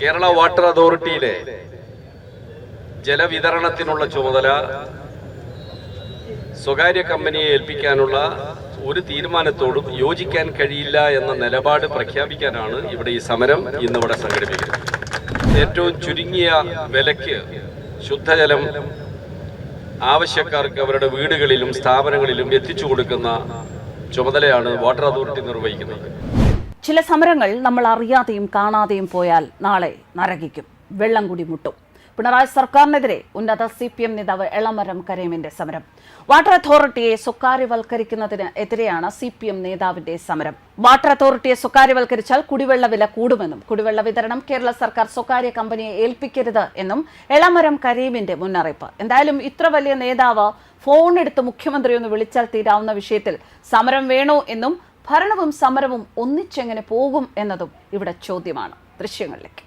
Kerala water അതോറിറ്റിയിലെ ജലവിതരണത്തിനുള്ള ചുമതല സ്വകാര്യ കമ്പനിയെ ഏൽപ്പിക്കാനുള്ള ഒരു തീരുമാനത്തോടും യോജിക്കാൻ കഴിയില്ല എന്ന നിലപാട് പ്രഖ്യാപിക്കാനാണ് ഇവിടെ ഈ സമരം ഇന്നിവിടെ സംഘടിപ്പിക്കുന്നത്. ഏറ്റവും ചുരുങ്ങിയ വിലയ്ക്ക് ശുദ്ധജലം ആവശ്യക്കാർക്ക് അവരുടെ വീടുകളിലും സ്ഥാപനങ്ങളിലും എത്തിച്ചു കൊടുക്കുന്ന ചുമതലയാണ് വാട്ടർ അതോറിറ്റി നിർവഹിക്കുന്നത്. ചില സമരങ്ങൾ നമ്മൾ അറിയാതെയും കാണാതെയും പോയാൽ നാളെ നരകിക്കും. വെള്ളം കൂടി മുട്ടും. പിണറായി സർക്കാരിനെതിരെ ഉന്നത സി പി എം നേതാവ് എളമരം കരീമിന്റെ സമരം. വാട്ടർ അതോറിറ്റിയെ സ്വകാര്യവൽക്കരിക്കുന്നതിന് എതിരെയാണ് സി പി എം നേതാവിന്റെ സമരം. വാട്ടർ അതോറിറ്റിയെ സ്വകാര്യവൽക്കരിച്ചാൽ കുടിവെള്ള വില കൂടുമെന്നും കുടിവെള്ള വിതരണം കേരള സർക്കാർ സ്വകാര്യ കമ്പനിയെ ഏൽപ്പിക്കരുത് എന്നും എളമരം കരീമിന്റെ മുന്നറിയിപ്പ്. എന്തായാലും ഇത്ര വലിയ നേതാവ് ഫോൺ എടുത്ത് മുഖ്യമന്ത്രി ഒന്ന് വിളിച്ചാൽ തീരാവുന്ന വിഷയത്തിൽ സമരം വേണോ എന്നും ഭരണവും സമരവും ഒന്നിച്ചെങ്ങനെ പോകും എന്നതും ഇവിടെ ചോദ്യമാണ്. ദൃശ്യങ്ങളിലേക്ക്.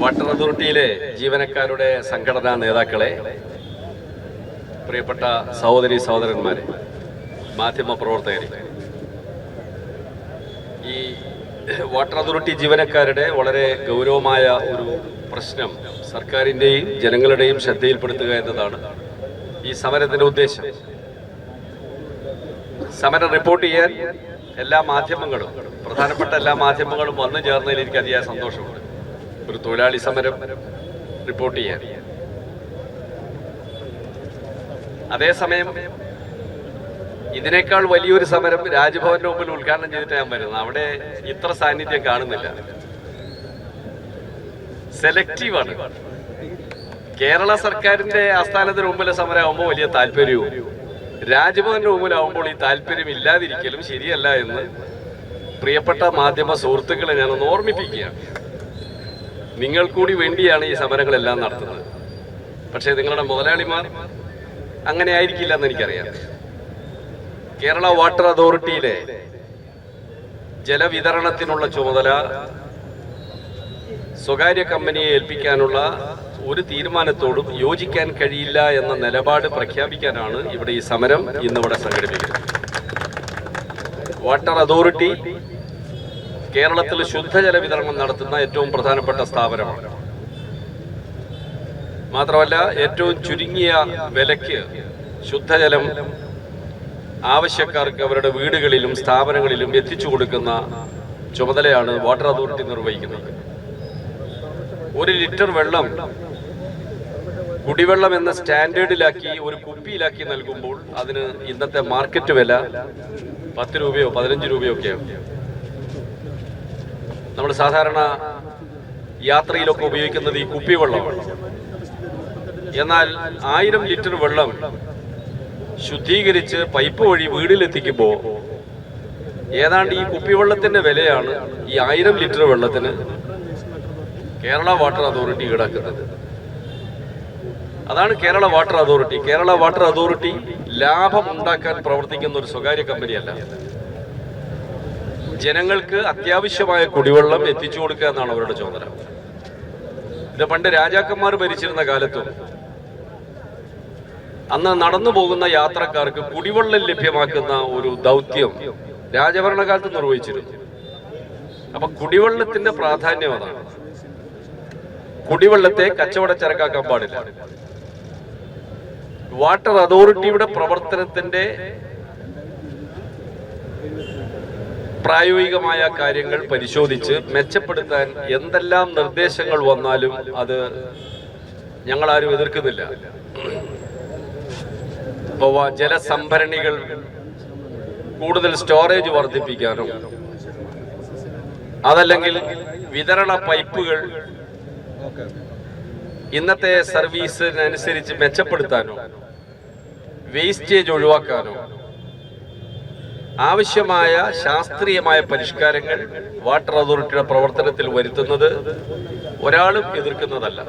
വാട്ടർ അതോറിറ്റിയിലെ ജീവനക്കാരുടെ സംഘടനാ നേതാക്കളെ പ്രിയപ്പെട്ട സഹോദരി സഹോദരന്മാരെ മാധ്യമ പ്രവർത്തകരെ ഈ വാട്ടർ അതോറിറ്റി ജീവനക്കാരുടെ വളരെ ഗൗരവമായ ഒരു പ്രശ്നം സർക്കാരിന്റെയും ജനങ്ങളുടെയും ശ്രദ്ധയിൽപ്പെടുത്തുക എന്നതാണ് ഈ സമരത്തിന്റെ ഉദ്ദേശം. സമരം റിപ്പോർട്ട് ചെയ്യാൻ എല്ലാ മാധ്യമങ്ങളും പ്രധാനപ്പെട്ട എല്ലാ മാധ്യമങ്ങളും വന്നു ചേർന്നതിൽ എനിക്ക് അതിയായ സന്തോഷമുണ്ട്. ഒരു തൊഴിലാളി സമരം റിപ്പോർട്ട് ചെയ്യാൻ. അതേസമയം ഇതിനേക്കാൾ വലിയൊരു സമരം രാജ്ഭവന്റെ മുമ്പിൽ ഉദ്ഘാടനം ചെയ്തിട്ട് ഞാൻ വരുന്നത്. അവിടെ ഇത്ര സാന്നിധ്യം കാണുന്നില്ല. സെലക്റ്റീവാണ് കേരള സർക്കാരിന്റെ ആസ്ഥാനത്തിന് മുമ്പിലെ സമരമാകുമ്പോൾ വലിയ താല്പര്യവും രാജ്ഭവന്റെ മുമ്പിലാവുമ്പോൾ ഈ താല്പര്യം ഇല്ലാതിരിക്കലും ശരിയല്ല എന്ന് പ്രിയപ്പെട്ട മാധ്യമ സുഹൃത്തുക്കളെ ഞാനൊന്ന് ഓർമ്മിപ്പിക്കുകയാണ്. നിങ്ങൾ കൂടി വേണ്ടിയാണ് ഈ സമരങ്ങളെല്ലാം നടത്തുന്നത്. പക്ഷേ നിങ്ങളുടെ മുതലാളിമാർ അങ്ങനെ ആയിരിക്കില്ല എന്ന് എനിക്കറിയാം. കേരള വാട്ടർ അതോറിറ്റിയിലെ ജലവിതരണത്തിനുള്ള ചുമതല സ്വകാര്യ കമ്പനിയെ ഏൽപ്പിക്കാനുള്ള ഒരു തീരുമാനത്തോടും യോജിക്കാൻ കഴിയില്ല എന്ന നിലപാട് പ്രഖ്യാപിക്കാനാണ് ഇവിടെ ഈ സമരം ഇന്നിവിടെ സംഘടിപ്പിക്കുന്നത്. വാട്ടർ അതോറിറ്റി കേരളത്തിൽ ശുദ്ധജല വിതരണം നടത്തുന്ന ഏറ്റവും പ്രധാനപ്പെട്ട സ്ഥാപനമാണ്. മാത്രമല്ല ഏറ്റവും ചുരുങ്ങിയ വിലയ്ക്ക് ശുദ്ധജലം ആവശ്യക്കാർക്ക് അവരുടെ വീടുകളിലും സ്ഥാപനങ്ങളിലും എത്തിച്ചു കൊടുക്കുന്ന ചുമതലയാണ് വാട്ടർ അതോറിറ്റി നിർവഹിക്കുന്നത്. ഒരു ലിറ്റർ വെള്ളം കുടിവെള്ളം എന്ന സ്റ്റാൻഡേർഡിലാക്കി ഒരു കുപ്പിയിലാക്കി നൽകുമ്പോൾ അതിന് ഇന്നത്തെ മാർക്കറ്റ് വില പത്ത് രൂപയോ പതിനഞ്ച് രൂപയോ ഒക്കെയാണ് നമ്മൾ സാധാരണ യാത്രയിലൊക്കെ ഉപയോഗിക്കുന്നത് ഈ കുപ്പി വെള്ളമാണ് എന്നാൽ ആയിരം ലിറ്റർ വെള്ളം ശുദ്ധീകരിച്ച് പൈപ്പ് വഴി വീട്ടിലെത്തിക്കുമ്പോൾ ഏതാണ്ട് ഈ കുപ്പിവെള്ളത്തിന്റെ വിലയാണ് ഈ ആയിരം ലിറ്റർ വെള്ളത്തിന് കേരള വാട്ടർ അതോറിറ്റി ഈടാക്കുന്നത്. അതാണ് Kerala water authority. Kerala water authority ലാഭം ഉണ്ടാക്കാൻ പ്രവർത്തിക്കുന്ന ഒരു സ്വകാര്യ കമ്പനിയല്ല. ജനങ്ങൾക്ക് അത്യാവശ്യമായ കുടിവെള്ളം എത്തിച്ചു കൊടുക്കുക എന്നാണ് അവരുടെ ചുമതല. ഇത് പണ്ട് രാജാക്കന്മാർ ഭരിച്ചിരുന്ന കാലത്തും അന്ന് നടന്നു പോകുന്ന യാത്രക്കാർക്ക് കുടിവെള്ളം ലഭ്യമാക്കുന്ന ഒരു ദൗത്യം രാജഭരണകാലത്ത് നിർവഹിച്ചിരുന്നു. അപ്പൊ കുടിവെള്ളത്തിന്റെ പ്രാധാന്യം അതാണ്. കുടിവെള്ളത്തെ കച്ചവട ചരക്കാക്കാൻ പാടില്ല. വാട്ടർ അതോറിറ്റിയുടെ പ്രവർത്തനത്തിന്റെ പ്രായോഗികമായ കാര്യങ്ങൾ പരിശോധിച്ച് മെച്ചപ്പെടുത്താൻ എന്തെല്ലാം നിർദ്ദേശങ്ങൾ വന്നാലും അത് ഞങ്ങൾ ആരും എതിർക്കുന്നില്ല. ജലസംഭരണികൾ കൂടുതൽ സ്റ്റോറേജ് വർദ്ധിപ്പിക്കാനും അതല്ലെങ്കിൽ വിതരണ പൈപ്പുകൾ ഇന്നത്തെ സർവീസിനനുസരിച്ച് മെച്ചപ്പെടുത്താനോ വേസ്റ്റേജ് ഒഴിവാക്കാനോ ആവശ്യമായ ശാസ്ത്രീയമായ പരിഷ്കാരങ്ങൾ വാട്ടർ അതോറിറ്റിയുടെ പ്രവർത്തനത്തിൽ വരുത്തുന്നത് ഒരാളും എതിർക്കുന്നതല്ല.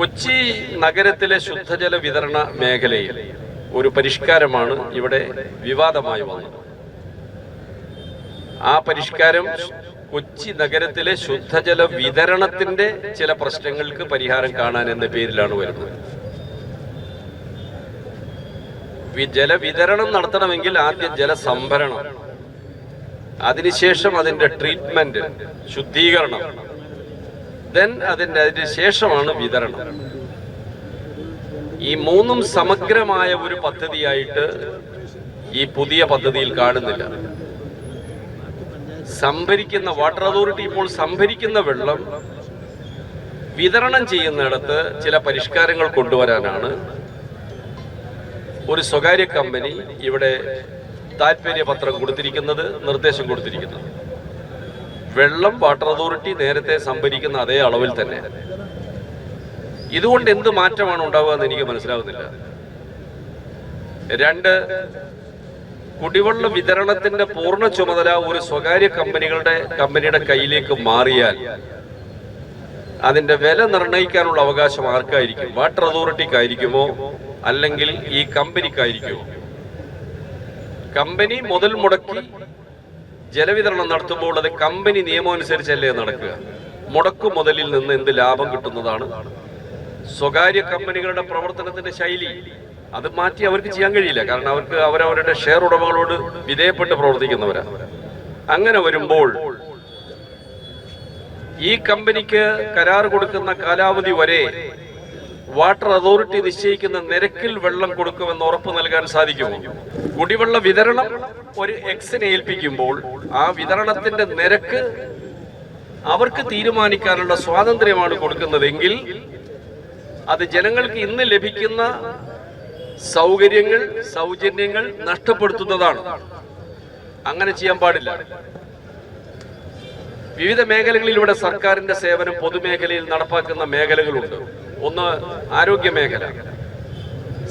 കൊച്ചി നഗരത്തിലെ ശുദ്ധജല വിതരണ മേഖലയിൽ ഒരു പരിഷ്കാരമാണ് ഇവിടെ വിവാദമായി വന്നത്. ആ പരിഷ്കാരം കൊച്ചി നഗരത്തിലെ ശുദ്ധജല വിതരണത്തിന്റെ ചില പ്രശ്നങ്ങൾക്ക് പരിഹാരം കാണാൻ എന്ന പേരിലാണ് വരുന്നത്. ജലവിതരണം നടത്തണമെങ്കിൽ ആദ്യം ജലസംഭരണം അതിനുശേഷം അതിന്റെ ട്രീറ്റ്മെന്റ് ശുദ്ധീകരണം ദെൻ അതിന്റെ അതിന് ശേഷമാണ് വിതരണം. ഈ മൂന്നും സമഗ്രമായ ഒരു പദ്ധതിയായിട്ട് ഈ പുതിയ പദ്ധതിയിൽ കാണുന്നില്ല. സംഭരിക്കുന്ന വാട്ടർ അതോറിറ്റി ഇപ്പോൾ സംഭരിക്കുന്ന വെള്ളം വിതരണം ചെയ്യുന്നിടത്ത് ചില പരിഷ്കാരങ്ങൾ കൊണ്ടുവരാനാണ് ഒരു സ്വകാര്യ കമ്പനി ഇവിടെ താല്പര്യപത്രം കൊടുത്തിരിക്കുന്നത് നിർദ്ദേശം കൊടുത്തിരിക്കുന്നത്. വെള്ളം വാട്ടർ അതോറിറ്റി നേരത്തെ സംഭരിക്കുന്ന അതേ അളവിൽ തന്നെ. ഇതുകൊണ്ട് എന്ത് മാറ്റമാണ് ഉണ്ടാവുക എന്ന് എനിക്ക് മനസ്സിലാവുന്നില്ല. രണ്ട് കുടിവെള്ള വിതരണത്തിന്റെ പൂർണ ചുമതല ഒരു സ്വകാര്യ കമ്പനികളുടെ കമ്പനിയുടെ കയ്യിലേക്ക് മാറിയാൽ അതിന്റെ വില നിർണയിക്കാനുള്ള അവകാശം ആർക്കായിരിക്കും? വാട്ടർ അതോറിറ്റിക്കായിരിക്കുമോ? അല്ലെങ്കിൽ ഈ കമ്പനിക്കായിരിക്കുമോ? കമ്പനി മുതൽ മുടക്കി ജലവിതരണം നടത്തുമ്പോൾ അത് കമ്പനി നിയമമനുസരിച്ചല്ലേ നടക്കുക? മുടക്കു മുതലിൽ നിന്ന് എന്ത് ലാഭം കിട്ടുന്നതാണ്? സ്വകാര്യ കമ്പനികളുടെ പ്രവർത്തനത്തിന്റെ ശൈലി അത് മാറ്റി അവർക്ക് ചെയ്യാൻ കഴിയില്ല. കാരണം അവർക്ക് അവരവരുടെ ഷെയർ ഉടമകളോട് വിധേയപ്പെട്ട് പ്രവർത്തിക്കുന്നവരാണ് അങ്ങനെ വരുമ്പോൾ ഈ കമ്പനിക്ക് കരാർ കൊടുക്കുന്ന കാലാവധി വരെ വാട്ടർ അതോറിറ്റി നിശ്ചയിക്കുന്ന നിരക്കിൽ വെള്ളം കൊടുക്കുമെന്ന് ഉറപ്പ് നൽകാൻ സാധിക്കുമോ? കുടിവെള്ള വിതരണം ഒരു എക്സിനെ ഏൽപ്പിക്കുമ്പോൾ ആ വിതരണത്തിന്റെ നിരക്ക് അവർക്ക് തീരുമാനിക്കാനുള്ള സ്വാതന്ത്ര്യമാണ് കൊടുക്കുന്നതെങ്കിൽ അത് ജനങ്ങൾക്ക് ഇന്ന് ലഭിക്കുന്ന സൗകര്യങ്ങൾ സൗജന്യങ്ങൾ നഷ്ടപ്പെടുത്തുന്നതാണ്. അങ്ങനെ ചെയ്യാൻ പാടില്ല. വിവിധ മേഖലകളിലൂടെ സർക്കാരിന്റെ സേവനം പൊതുമേഖലയിൽ നടപ്പാക്കുന്ന മേഖലകളുണ്ട്. ഒന്ന് ആരോഗ്യ മേഖല.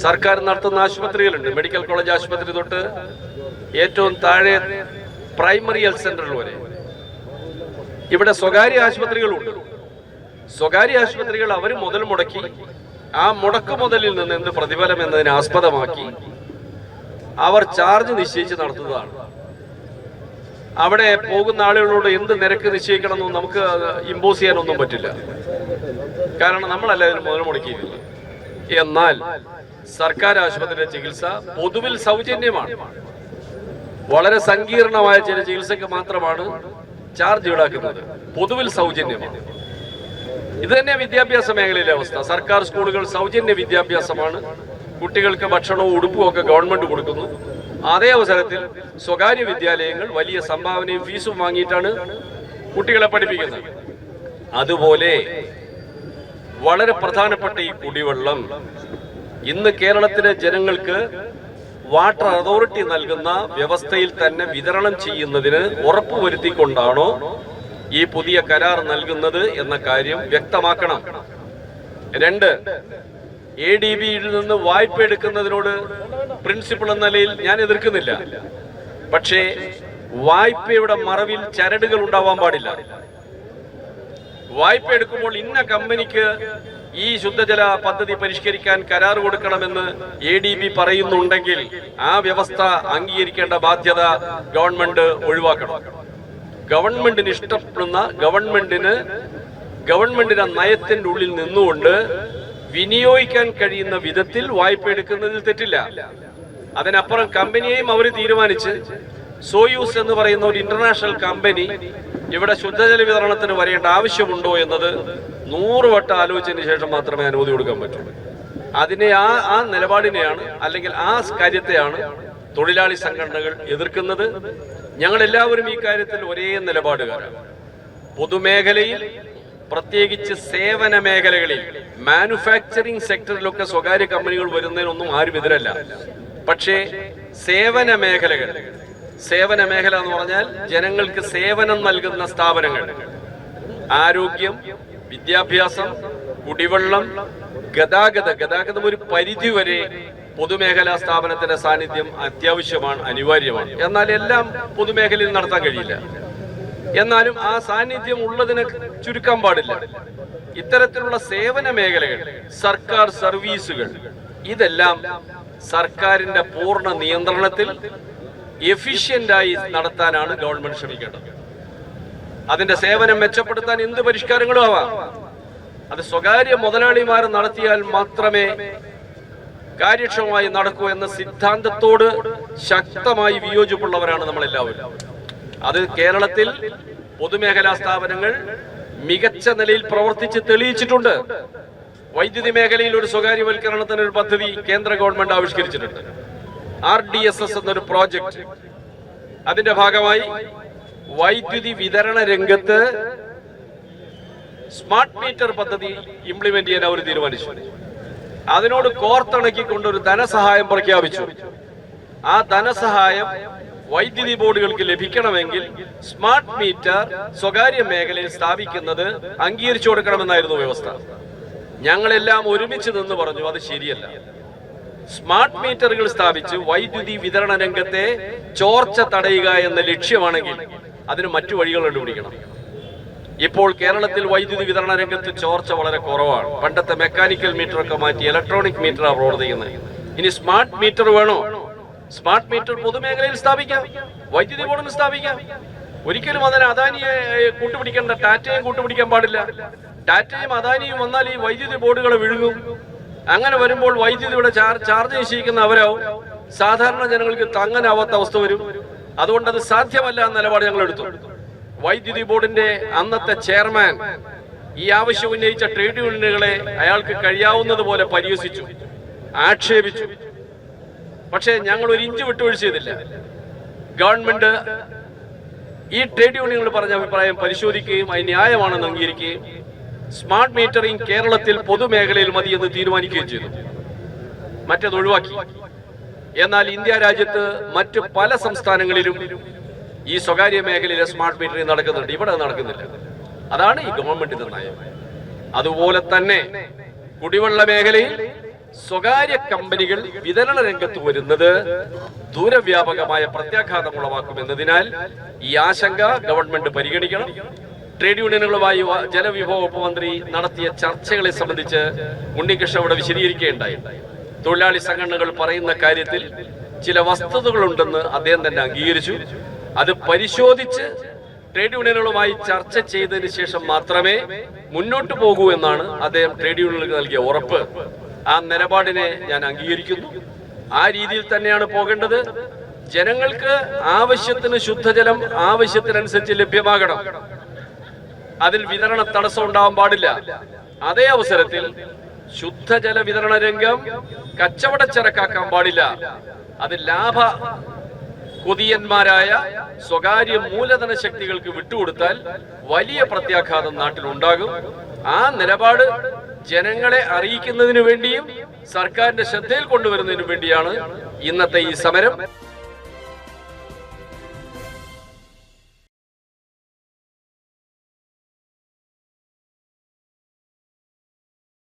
സർക്കാർ നടത്തുന്ന ആശുപത്രികളുണ്ട്. മെഡിക്കൽ കോളേജ് ആശുപത്രി തൊട്ട് ഏറ്റവും താഴെ പ്രൈമറി ഹെൽത്ത് സെന്ററുകൾ വരെ. ഇവിടെ സ്വകാര്യ ആശുപത്രികളുണ്ട്. സ്വകാര്യ ആശുപത്രികൾ അവർ മുതൽ മുടക്കി ആ മുടക്ക് മുതലിൽ നിന്ന് എന്ത് പ്രതിഫലം എന്നതിനെ ആസ്പദമാക്കി അവർ ചാർജ് നിശ്ചയിച്ച് നടത്തുന്നതാണ്. അവിടെ പോകുന്ന ആളുകളോട് എന്ത് നിരക്ക് നിശ്ചയിക്കണമെന്നും നമുക്ക് ഇമ്പോസ് ചെയ്യാനൊന്നും പറ്റില്ല. കാരണം നമ്മളല്ല ഇതിന് മുതൽ മുടക്കിയിരിക്കുന്നത് എന്നാൽ സർക്കാർ ആശുപത്രിയിലെ ചികിത്സ പൊതുവിൽ സൗജന്യമാണ്. വളരെ സങ്കീർണമായ ചില ചികിത്സയ്ക്ക് മാത്രമാണ് ചാർജ് ഈടാക്കുന്നത്. പൊതുവിൽ സൗജന്യമാണ്. ഇത് തന്നെ വിദ്യാഭ്യാസ മേഖലയിലെ അവസ്ഥ. സർക്കാർ സ്കൂളുകൾ സൗജന്യ വിദ്യാഭ്യാസമാണ്. കുട്ടികൾക്ക് ഭക്ഷണവും ഉടുപ്പും ഒക്കെ ഗവൺമെന്റ് കൊടുക്കുന്നു. അതേ അവസരത്തിൽ സ്വകാര്യ വിദ്യാലയങ്ങൾ വലിയ സംഭാവനയും ഫീസും വാങ്ങിയിട്ടാണ് കുട്ടികളെ പഠിപ്പിക്കുന്നത്. അതുപോലെ വളരെ പ്രധാനപ്പെട്ട ഈ കുടിവെള്ളം ഇന്ന് കേരളത്തിലെ ജനങ്ങൾക്ക് വാട്ടർ അതോറിറ്റി നൽകുന്ന വ്യവസ്ഥയിൽ തന്നെ വിതരണം ചെയ്യുന്നതിന് ഉറപ്പുവരുത്തിക്കൊണ്ടാണോ ഈ പുതിയ കരാർ നൽകുന്നത് എന്ന കാര്യം വ്യക്തമാക്കണം. രണ്ട് എ ഡി ബിയിൽ നിന്ന് വായ്പ എടുക്കുന്നതിനോട് പ്രിൻസിപ്പൾ എന്ന നിലയിൽ ഞാൻ എതിർക്കുന്നില്ല. പക്ഷേ വായ്പയുടെ മറവിൽ ചരടുകൾ ഉണ്ടാവാൻ പാടില്ല. വായ്പ എടുക്കുമ്പോൾ ഇന്ന കമ്പനിക്ക് ഈ ശുദ്ധജല പദ്ധതി പരിഷ്കരിക്കാൻ കരാർ കൊടുക്കണമെന്ന് എ ഡി ബി പറയുന്നുണ്ടെങ്കിൽ ആ വ്യവസ്ഥ അംഗീകരിക്കേണ്ട ബാധ്യത ഗവൺമെന്റ് ഒഴിവാക്കണം. ഗവൺമെന്റിന് ഇഷ്ടപ്പെടുന്ന ഗവൺമെന്റിന് ഗവൺമെന്റിന്റെ നയത്തിന്റെ ഉള്ളിൽ നിന്നുകൊണ്ട് വിനിയോഗിക്കാൻ കഴിയുന്ന വിധത്തിൽ വായ്പ എടുക്കുന്നതിൽ തെറ്റില്ല. അതിനപ്പുറം കമ്പനിയെയും അവർ തീരുമാനിച്ച് സോയൂസ് എന്ന് പറയുന്ന ഒരു ഇന്റർനാഷണൽ കമ്പനി ഇവിടെ ശുദ്ധജല വിതരണത്തിന് വരേണ്ട ആവശ്യമുണ്ടോ എന്നത് നൂറ് വട്ടം ആലോചിച്ചതിന് ശേഷം മാത്രമേ അനുമതി കൊടുക്കാൻ പറ്റൂ. അതിനെ ആ ആ നിലപാടിനെയാണ് അല്ലെങ്കിൽ ആ കാര്യത്തെയാണ് തൊഴിലാളി സംഘടനകൾ എതിർക്കുന്നത്. ഞങ്ങൾ എല്ലാവരും ഈ കാര്യത്തിൽ ഒരേ നിലപാടുകാരാണ്. പൊതുമേഖലയിൽ പ്രത്യേകിച്ച് സേവന മേഖലകളിൽ. മാനുഫാക്ചറിംഗ് സെക്ടറിലൊക്കെ സ്വകാര്യ കമ്പനികൾ വരുന്നതിനൊന്നും ആരും എതിരല്ല. പക്ഷേ സേവന മേഖലകൾ. സേവന മേഖല എന്ന് പറഞ്ഞാൽ ജനങ്ങൾക്ക് സേവനം നൽകുന്ന സ്ഥാപനങ്ങൾ. ആരോഗ്യം വിദ്യാഭ്യാസം കുടിവെള്ളം ഗതാഗത. ഗതാഗതം ഒരു പരിധി വരെ പൊതുമേഖലാ സ്ഥാപനത്തിന്റെ സാന്നിധ്യം അത്യാവശ്യമാണ് അനിവാര്യമാണ്. എന്നാൽ എല്ലാം പൊതുമേഖലയിൽ നടത്താൻ കഴിയില്ല. എന്നാലും ആ സാന്നിധ്യം ഉള്ളതിനെ ചുരുക്കാൻ പാടില്ല. ഇത്തരത്തിലുള്ള സേവന മേഖലകൾ സർക്കാർ സർവീസുകൾ ഇതെല്ലാം സർക്കാരിന്റെ പൂർണ നിയന്ത്രണത്തിൽ എഫിഷ്യന്റായി നടത്താനാണ് ഗവൺമെന്റ് ശ്രമിക്കേണ്ടത്. അതിന്റെ സേവനം മെച്ചപ്പെടുത്താൻ എന്ത് പരിഷ്കാരങ്ങളും ആവാം. അത് സ്വകാര്യ മുതലാളിമാർ നടത്തിയാൽ മാത്രമേ കാര്യക്ഷമമായി നടക്കൂ എന്ന സിദ്ധാന്തത്തോട് ശക്തമായി വിയോജിപ്പുള്ളവരാണ് നമ്മളെല്ലാവരും. അത് കേരളത്തിൽ പൊതുമേഖലാ സ്ഥാപനങ്ങൾ മികച്ച നിലയിൽ പ്രവർത്തിച്ച് തെളിയിച്ചിട്ടുണ്ട്. വൈദ്യുതി മേഖലയിൽ ഒരു സ്വകാര്യവൽക്കരണത്തിന് ഒരു പദ്ധതി കേന്ദ്ര ഗവൺമെന്റ് ആവിഷ്കരിച്ചിട്ടുണ്ട്. ആർ ഡി എസ് എസ് എന്നൊരു പ്രോജക്റ്റ്. അതിന്റെ ഭാഗമായി വൈദ്യുതി വിതരണ രംഗത്ത് സ്മാർട്ട് മീറ്റർ പദ്ധതി ഇംപ്ലിമെന്റ് ചെയ്യാൻ അവർ തീരുമാനിച്ചു. അതിനോട് കോർത്തിണക്കിക്കൊണ്ട് ഒരു ധനസഹായം പ്രഖ്യാപിച്ചു. ആ ധനസഹായം വൈദ്യുതി ബോർഡുകൾക്ക് ലഭിക്കണമെങ്കിൽ സ്മാർട്ട് മീറ്റർ സ്വകാര്യ മേഖലയിൽ സ്ഥാപിക്കുന്നത് അംഗീകരിച്ചു കൊടുക്കണമെന്നായിരുന്നു വ്യവസ്ഥ. ഞങ്ങളെല്ലാം ഒരുമിച്ച് നിന്ന് പറഞ്ഞു അത് ശരിയല്ല. സ്മാർട്ട് മീറ്ററുകൾ സ്ഥാപിച്ച് വൈദ്യുതി വിതരണ രംഗത്തെ ചോർച്ച തടയുക എന്ന ലക്ഷ്യമാണെങ്കിൽ അതിന് മറ്റു വഴികൾ കണ്ടുപിടിക്കണം. ഇപ്പോൾ കേരളത്തിൽ വൈദ്യുതി വിതരണ രംഗത്ത് ചോർച്ച വളരെ കുറവാണ്. പണ്ടത്തെ മെക്കാനിക്കൽ മീറ്റർ ഒക്കെ മാറ്റി ഇലക്ട്രോണിക് മീറ്ററാണ് പ്രവർത്തിക്കുന്നത്. ഇനി സ്മാർട്ട് മീറ്റർ വേണോ? സ്മാർട്ട് മീറ്റർ പൊതുമേഖലയിൽ സ്ഥാപിക്കാം. വൈദ്യുതി ബോർഡിൽ സ്ഥാപിക്കാം. ഒരിക്കലും അതിന് അദാനിയെ കൂട്ടുപിടിക്കേണ്ട ടാറ്റയും കൂട്ടുപിടിക്കാൻ പാടില്ല. ടാറ്റയും അദാനിയും വന്നാൽ ഈ വൈദ്യുതി ബോർഡുകൾ വിഴുങ്ങും. അങ്ങനെ വരുമ്പോൾ വൈദ്യുതിയുടെ ചാർ- ചാർജ് നിശ്ചയിക്കുന്ന അവരാവും സാധാരണ ജനങ്ങൾക്ക് തങ്ങനാവാത്ത അവസ്ഥ വരും. അതുകൊണ്ട് അത് സാധ്യമല്ല എന്ന നിലപാട് ഞങ്ങൾ എടുത്തു. വൈദ്യുതി ബോർഡിന്റെ അന്നത്തെ ചെയർമാൻ ഈ ആവശ്യം ഉന്നയിച്ച ട്രേഡ് യൂണിയനുകളെ അയാൾക്ക് കഴിയാവുന്നതുപോലെ പരിഹസിച്ചു ആക്ഷേപിച്ചു. പക്ഷേ ഞങ്ങൾ ഒരു ഇഞ്ച് വിട്ടുവീഴ്ച ചെയ്തില്ല. ഗവൺമെന്റ് ഈ ട്രേഡ് യൂണിയനുകൾ പറഞ്ഞ അഭിപ്രായം പരിശോധിക്കുകയും അത് ന്യായമാണെന്ന് അംഗീകരിക്കുകയും സ്മാർട്ട് മീറ്ററിംഗ് കേരളത്തിൽ പൊതുമേഖലയിൽ മതി എന്ന് തീരുമാനിക്കുകയും ചെയ്തു. മറ്റത് ഒഴിവാക്കി. എന്നാൽ ഇന്ത്യ രാജ്യത്ത് മറ്റ് പല സംസ്ഥാനങ്ങളിലും ഈ സ്വകാര്യ മേഖലയിലെ സ്മാർട്ട് മീറ്ററിംഗ് നടക്കുന്നുണ്ട്. ഇവിടെ നടക്കുന്നില്ല. അതാണ് ഈ ഗവൺമെന്റിന്റെ നയം. അതുപോലെ തന്നെ കുടിവെള്ള മേഖലയിൽ സ്വകാര്യ കമ്പനികൾ വിതരണ രംഗത്ത് വരുന്നത് ദൂരവ്യാപകമായ പ്രത്യാഘാതം ഉളവാക്കുമെന്നതിനാൽ ഈ ആശങ്ക ഗവൺമെന്റ് പരിഗണിക്കണം. ട്രേഡ് യൂണിയനുകളുമായി ജലവിഭവ വകുപ്പ് മന്ത്രി നടത്തിയ ചർച്ചകളെ സംബന്ധിച്ച് ഉണ്ണികൃഷ്ണ ഇവിടെ വിശദീകരിക്കുകയുണ്ടായി. തൊഴിലാളി സംഘടനകൾ പറയുന്ന കാര്യത്തിൽ ചില വസ്തുതകളുണ്ടെന്ന് അദ്ദേഹം തന്നെ അംഗീകരിച്ചു. അത് പരിശോധിച്ച് ട്രേഡ് യൂണിയനുകളുമായി ചർച്ച ചെയ്തതിന് ശേഷം മാത്രമേ മുന്നോട്ട് പോകൂ എന്നാണ് അദ്ദേഹം ട്രേഡ് യൂണിയനുകൾക്ക് നൽകിയ ഉറപ്പ്. ആ നിലപാടിനെ ഞാൻ അംഗീകരിക്കുന്നു. ആ രീതിയിൽ തന്നെയാണ് പോകേണ്ടത്. ജനങ്ങൾക്ക് ആവശ്യത്തിന് ശുദ്ധജലം ആവശ്യത്തിനനുസരിച്ച് ലഭ്യമാകണം. അതിൽ വിതരണ തടസ്സം ഉണ്ടാവാൻ പാടില്ല. അതേ അവസരത്തിൽ ശുദ്ധജല വിതരണ രംഗം കച്ചവടച്ചരക്കാക്കാൻ പാടില്ല. അത് ലാഭ കൊതിയന്മാരായ സ്വകാര്യ മൂലധന ശക്തികൾക്ക് വിട്ടുകൊടുത്താൽ വലിയ പ്രത്യാഘാതം നാട്ടിലുണ്ടാകും. ആ നിലപാട് ജനങ്ങളെ അറിയിക്കുന്നതിനു വേണ്ടിയും സർക്കാരിന്റെ ശ്രദ്ധയിൽ കൊണ്ടുവരുന്നതിനു വേണ്ടിയാണ് ഇന്നത്തെ ഈ സമരം.